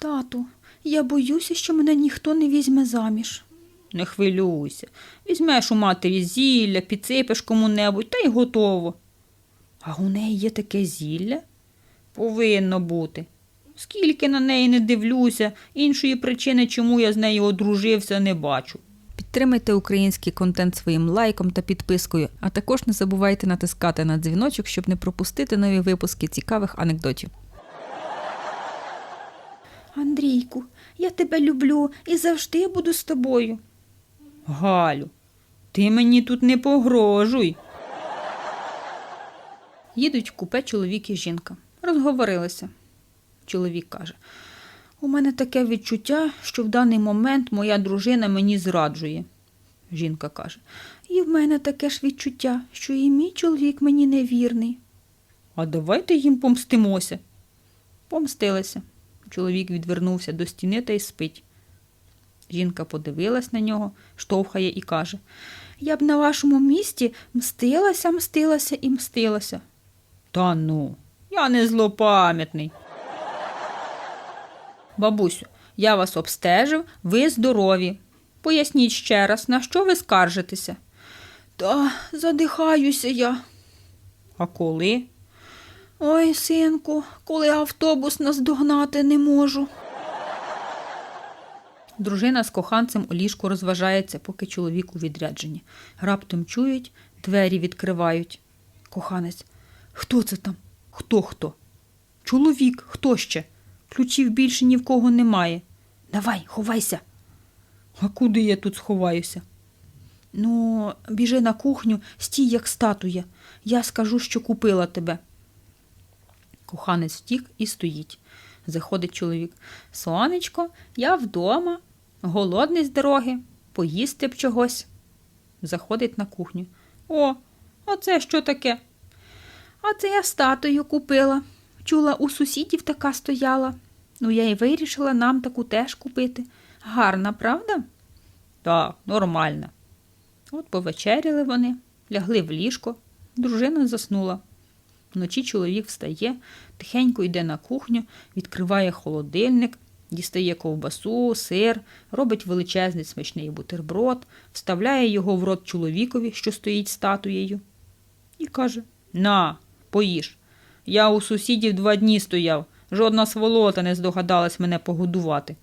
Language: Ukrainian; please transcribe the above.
Тату, я боюся, що мене ніхто не візьме заміж. Не хвилюйся. Візьмеш у матері зілля, підсипеш кому-небудь та й готово. А у неї є таке зілля? Повинно бути. Скільки на неї не дивлюся, іншої причини, чому я з нею одружився, не бачу. Підтримайте український контент своїм лайком та підпискою, а також не забувайте натискати на дзвіночок, щоб не пропустити нові випуски цікавих анекдотів. Андрійку, я тебе люблю і завжди буду з тобою. Галю, ти мені тут не погрожуй. Їдуть в купе чоловік і жінка. Розговорилися. Чоловік каже: У мене таке відчуття, що в даний момент моя дружина мені зраджує. Жінка каже: І в мене таке ж відчуття, що і мій чоловік мені невірний. А давайте їм помстимося. Помстилися. Чоловік відвернувся до стіни та й спить. Жінка подивилась на нього, штовхає і каже: Я б на вашому місці мстилася, мстилася і мстилася. Та ну, я не злопам'ятний. Бабусю, я вас обстежив, ви здорові. Поясніть ще раз, на що ви скаржитеся? Та задихаюся я. А коли? Ой, синку, коли автобус наздогнати не можу. Дружина з коханцем у ліжку розважається, поки чоловік у відрядженні. Раптом чують, двері відкривають. Коханець. Хто це там? Хто хто? Чоловік, хто ще? Ключів більше ні в кого немає. Давай, ховайся. А куди я тут сховаюся? Ну, біжи на кухню, стій, як статуя. Я скажу, що купила тебе. Коханець втік і стоїть. Заходить чоловік. Сонечко, я вдома, голодний з дороги, поїсти б чогось. Заходить на кухню. О, а це що таке? А це я статую купила. Чула, у сусідів така стояла. Ну, я й вирішила нам таку теж купити. Гарна, правда? Так, нормально. От повечеряли вони, лягли в ліжко, дружина заснула. Вночі чоловік встає, тихенько йде на кухню, відкриває холодильник, дістає ковбасу, сир, робить величезний смачний бутерброд, вставляє його в рот чоловікові, що стоїть статуєю, і каже: На, поїж. Я у сусідів два дні стояв, жодна сволота не здогадалась мене погодувати.